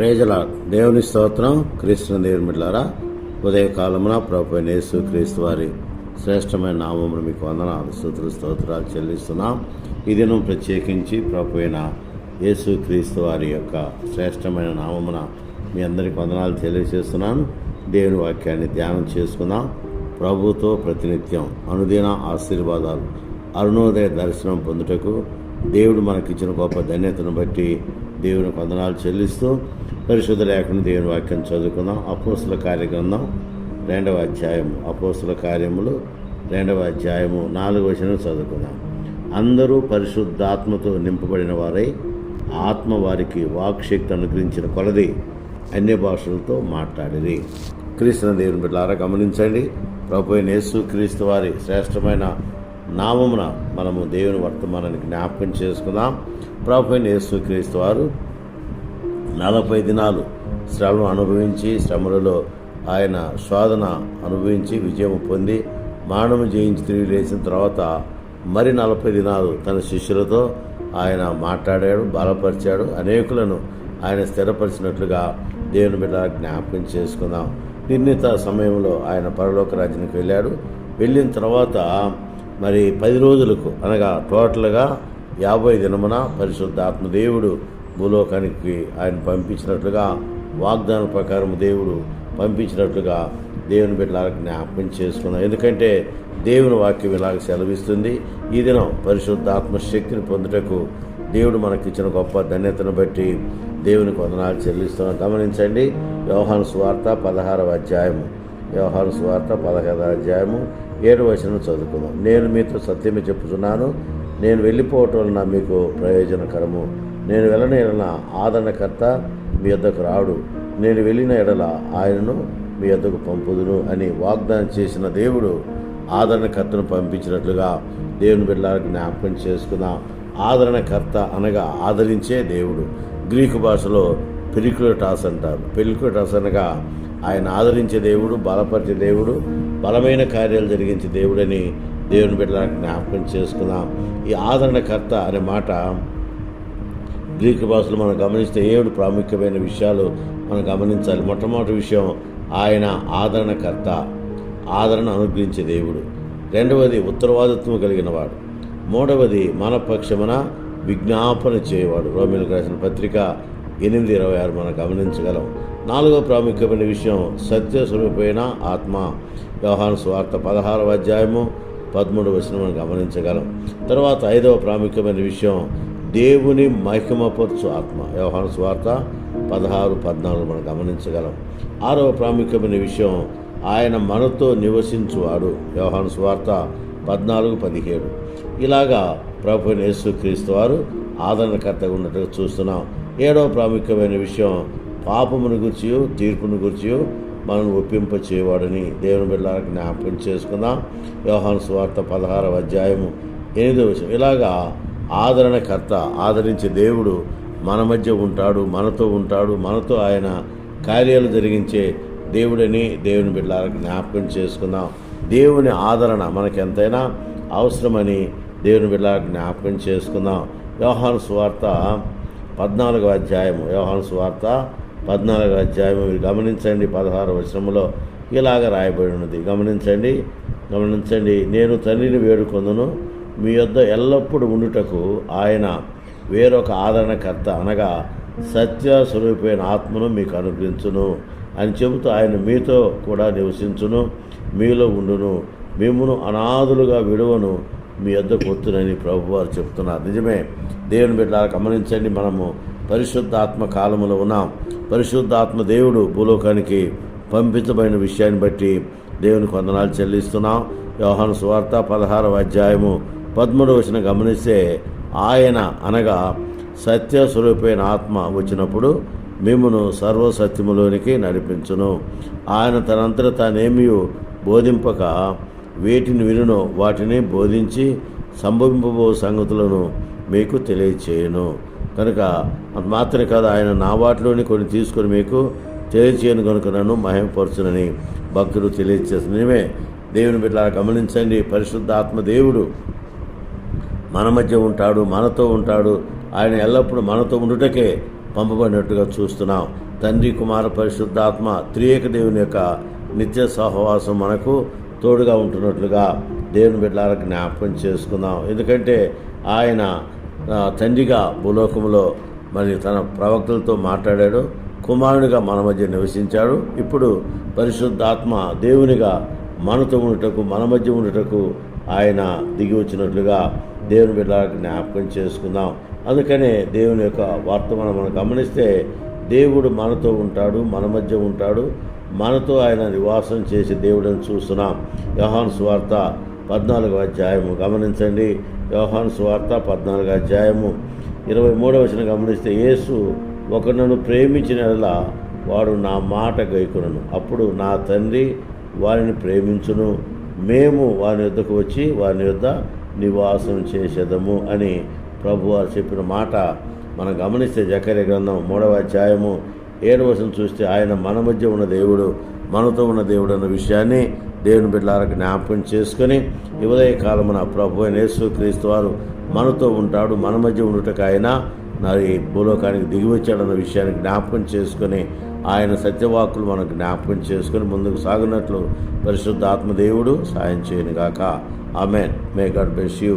ప్రేజల దేవుని స్తోత్రం క్రీస్తు దేవుని ఉదయకాలమున ప్రభు యేసు క్రీస్తు వారి శ్రేష్టమైన నామమును మీకు వందనాలు స్థుతులు స్తోత్రాలు చెల్లిస్తున్నాం. ఈ దినం ప్రత్యేకించి ప్రభు అయిన యేసు క్రీస్తు వారి యొక్క శ్రేష్టమైన నామమున మీ అందరికి వందనాలు తెలియజేస్తున్నాను. దేవుని వాక్యాన్ని ధ్యానం చేసుకుందాం. ప్రభుతో ప్రతినిత్యం అనుదిన ఆశీర్వాదాలు అరుణోదయ దర్శనం పొందుటకు దేవుడు మనకిచ్చిన గొప్ప ధన్యతను బట్టి దేవుని వందనాలు చెల్లిస్తూ పరిశుద్ధ లేకుండా దేవుని వాక్యం చదువుకుందాం. అపోస్తుల కార్యగ్రంథం రెండవ అధ్యాయము. అపోస్తుల కార్యములు రెండవ అధ్యాయము. నాలుగు వచనం చదువుకుందాం. అందరూ పరిశుద్ధాత్మతో నింపబడిన వారై ఆత్మ వారికి వాక్శక్తి అనుగ్రహించిన కొలది అన్య భాషలతో మాట్లాడేది క్రీస్తు దేవుని బిడ్డలారా గమనించండి. ప్రభుత్వ యేసు క్రీస్తు వారి శ్రేష్టమైన నామమున మనము దేవుని వర్తమానాన్ని జ్ఞాపకం చేసుకుందాం. ప్రభుత్వ యేసు క్రీస్తు వారు నలభై దినాలు శ్రమను అనుభవించి శ్రమలలో ఆయన శోధన అనుభవించి విజయం పొంది మానము జయించి తిరిగి లేచిన తర్వాత మరి నలభై దినాలు తన శిష్యులతో ఆయన మాట్లాడాడు బలపరిచాడు. అనేకులను ఆయన స్థిరపరిచినట్లుగా దేవుని బిడ్డ జ్ఞాపకం చేసుకుందాం. నిర్ణీత సమయంలో ఆయన పరలోక రాజ్యానికి వెళ్ళాడు. వెళ్ళిన తర్వాత మరి పది రోజులకు అనగా టోటల్గా యాభై దినమున పరిశుద్ధాత్మ దేవుడు భూలోకానికి ఆయన పంపించినట్లుగా వాగ్దానం ప్రకారం దేవుడు పంపించినట్లుగా దేవుని బిడ్డలకు జ్ఞాపకం చేసుకున్నాం. ఎందుకంటే దేవుని వాక్యం ఇలాగ సెలవిస్తుంది. ఈ దినం పరిశుద్ధాత్మ శక్తిని పొందుటకు దేవుడు మనకిచ్చిన గొప్ప ధన్యతను బట్టి దేవుని వందనాలు చెల్లిస్తున్నాం. గమనించండి వ్యవహార స్వార్త పదహారవ అధ్యాయము. వ్యవహార స్వార్త పదహారవ అధ్యాయము ఏడు వచనం చదువుకుందాం. నేను మీతో సత్యమే చెప్పుతున్నాను నేను వెళ్ళిపోవటం వలన మీకు ప్రయోజనకరము నేను వెళ్ళని ఎడల ఆదరణకర్త మీ యొద్దకు రాడు. నేను వెళ్ళిన ఎడల ఆయనను మీ యొద్దకు పంపుదును అని వాగ్దానం చేసిన దేవుడు ఆదరణకర్తను పంపించినట్లుగా దేవుని బిడ్డలకు జ్ఞాపకం చేసుకుందాం. ఆదరణకర్త అనగా ఆదరించే దేవుడు. గ్రీకు భాషలో పెరికులటాస్ అంటారు. పెరికులటాస్ అనగా ఆయన ఆదరించే దేవుడు బలపరిచే దేవుడు బలమైన కార్యాలు జరిగించే దేవుడని దేవుని బిడ్డలకు జ్ఞాపకం చేసుకుందాం. ఈ ఆదరణకర్త అనే మాట గ్రీకు భాషలో మనం గమనిస్తే ఏడు ప్రాముఖ్యమైన విషయాలు మనం గమనించాలి. మొట్టమొదటి విషయం ఆయన ఆదరణకర్త ఆదరణ అనుగ్రహించే దేవుడు. రెండవది ఉత్తరవాదిత్వం కలిగిన వాడు మూడవది మన పక్షమున విజ్ఞాపన చేయవాడు. రోమిలకు రాసిన పత్రిక ఎనిమిది ఇరవై ఆరు మనం గమనించగలం. నాలుగో ప్రాముఖ్యమైన విషయం సత్య స్వరూపమైన ఆత్మ. వ్యవహార స్వార్థ పదహారవ అధ్యాయము పదమూడు వచ్చిన మనం గమనించగలం. తర్వాత ఐదవ ప్రాముఖ్యమైన విషయం దేవుని మహిమపరచు ఆత్మ. వ్యవహార స్వార్త పదహారు పద్నాలుగు మనం గమనించగలం. ఆరవ ప్రాముఖ్యమైన విషయం ఆయన మనతో నివసించువాడు. వ్యవహార స్వార్త పద్నాలుగు పదిహేడు. ఇలాగా ప్రభు యేసుక్రీస్తు వారు ఆదరణకర్తగా ఉన్నట్టుగా చూస్తున్నాం. ఏడవ ప్రాముఖ్యమైన విషయం పాపమును గురించి తీర్పును గురించి మనం ఒప్పింప చేయవాడని దేవుని బిడ్డలకు జ్ఞాపకం చేసుకుందాం. వ్యవహాన్ స్వార్థ పదహారవ అధ్యాయము ఎనిమిదవ విషయం ఇలాగా ఆదరణకర్త ఆదరించే దేవుడు మన మధ్య ఉంటాడు మనతో ఉంటాడు మనతో ఆయన కార్యాలు జరిగించే దేవుడని దేవుని బిడ్డలకు జ్ఞాపకం చేసుకుందాం. దేవుని ఆదరణ మనకెంతైనా అవసరమని దేవుని బిడ్డలకు జ్ఞాపకం చేసుకుందాం. వ్యవహాను సువార్త పద్నాలుగో అధ్యాయము. వ్యవహాను సువార్త పద్నాలుగో అధ్యాయము. మీరు గమనించండి పదహారు వచనంలో ఇలాగ రాయబడి ఉన్నది. గమనించండి గమనించండి. నేను తండ్రిని వేడుకొందును మీ యొద్ద ఎల్లప్పుడూ ఉండుటకు ఆయన వేరొక ఆదరణకర్త అనగా సత్య స్వరూపమైన ఆత్మను మీకు అనుగ్రహించును అని చెబుతూ ఆయన మీతో కూడా నివసించును మీలో ఉండును. మిమ్మును అనాథులుగా విడువను మీ వద్ద కొత్తునని ప్రభువారు చెప్తున్నారు నిజమే దేవుని బిడ్డ గమనించండి మనము పరిశుద్ధాత్మ కాలములో ఉన్నాం. పరిశుద్ధాత్మ దేవుడు భూలోకానికి పంపించబడిన విషయాన్ని బట్టి దేవుని వందనాలు చెల్లిస్తున్నాం. వ్యవహాన స్వార్థ పదహారవ అధ్యాయము పదమూడవ వచ్చిన గమనిస్తే ఆయన అనగా సత్య స్వరూపమైన ఆత్మ వచ్చినప్పుడు మిమ్మను సర్వసత్యములోనికి నడిపించును. ఆయన తనంతట తానేమీ బోధింపక వేటిని వినును వాటిని బోధించి సంభవింపబో సంగతులను మీకు తెలియచేయను. కనుక అది మాత్రమే కాదు ఆయన నా వాటిలోని కొన్ని తీసుకొని మీకు తెలియచేయను కనుక నన్ను మహిమపరచునని భక్తుడు తెలియచేస్తుంది నిజమే. దేవుని బిడ్డ గమనించండి పరిశుద్ధాత్మ దేవుడు మన మధ్య ఉంటాడు మనతో ఉంటాడు. ఆయన ఎల్లప్పుడూ మనతో ఉండుటకే పంపబడినట్టుగా చూస్తున్నాం. తండ్రి కుమార పరిశుద్ధాత్మ త్రియేక దేవుని యొక్క నిత్య సహవాసం మనకు తోడుగా ఉంటున్నట్లుగా దేవుని బిడ్డలారా జ్ఞాపకం చేసుకుందాం. ఎందుకంటే ఆయన తండ్రిగా భూలోకంలో మరి తన ప్రవక్తలతో మాట్లాడాడు కుమారునిగా మన మధ్య నివసించాడు. ఇప్పుడు పరిశుద్ధాత్మ దేవునిగా మనతో ఉండటకు మన మధ్య ఉండటకు ఆయన దిగి వచ్చినట్లుగా దేవుని బిడ్డ జ్ఞాపకం చేసుకుందాం. అందుకనే దేవుని యొక్క వర్తమానం మనం గమనిస్తే దేవుడు మనతో ఉంటాడు మన మధ్య ఉంటాడు. మనతో ఆయన నివాసం చేసే దేవుడని చూస్తున్నాం. యోహాన్ స్వార్త పద్నాలుగో అధ్యాయము. గమనించండి. యోహాన్ స్వార్త పద్నాలుగో అధ్యాయము. ఇరవై మూడవ వచనం గమనిస్తే యేసు ఒకరినను ప్రేమించిన వాడు నా మాట గైకునను. అప్పుడు నా తండ్రి వారిని ప్రేమించును. మేము వారి యొద్దకు వచ్చి వారి యొద్ద నివాసం చేసేదము అని ప్రభువారు చెప్పిన మాట మనం గమనిస్తే జకర్య గ్రంథం మూడవ అధ్యాయము ఏడు వచనం చూస్తే ఆయన మన మధ్య ఉన్న దేవుడు మనతో ఉన్న దేవుడు అన్న విషయాన్ని దేవుని బిడ్డలారా జ్ఞాపకం చేసుకొని ఉదయ కాలమున ప్రభు అయిన యేసు క్రీస్తు వారు మనతో ఉంటాడు మన మధ్య ఉండుటకు ఆయన మరి భూలోకానికి దిగి వచ్చాడన్న విషయాన్ని జ్ఞాపకం చేసుకొని ఆయన సత్యవాకులు మనం జ్ఞాపకం చేసుకొని ముందుకు సాగినట్లు పరిశుద్ధ ఆత్మదేవుడు సాయం చేయను గాక amen. May God bless you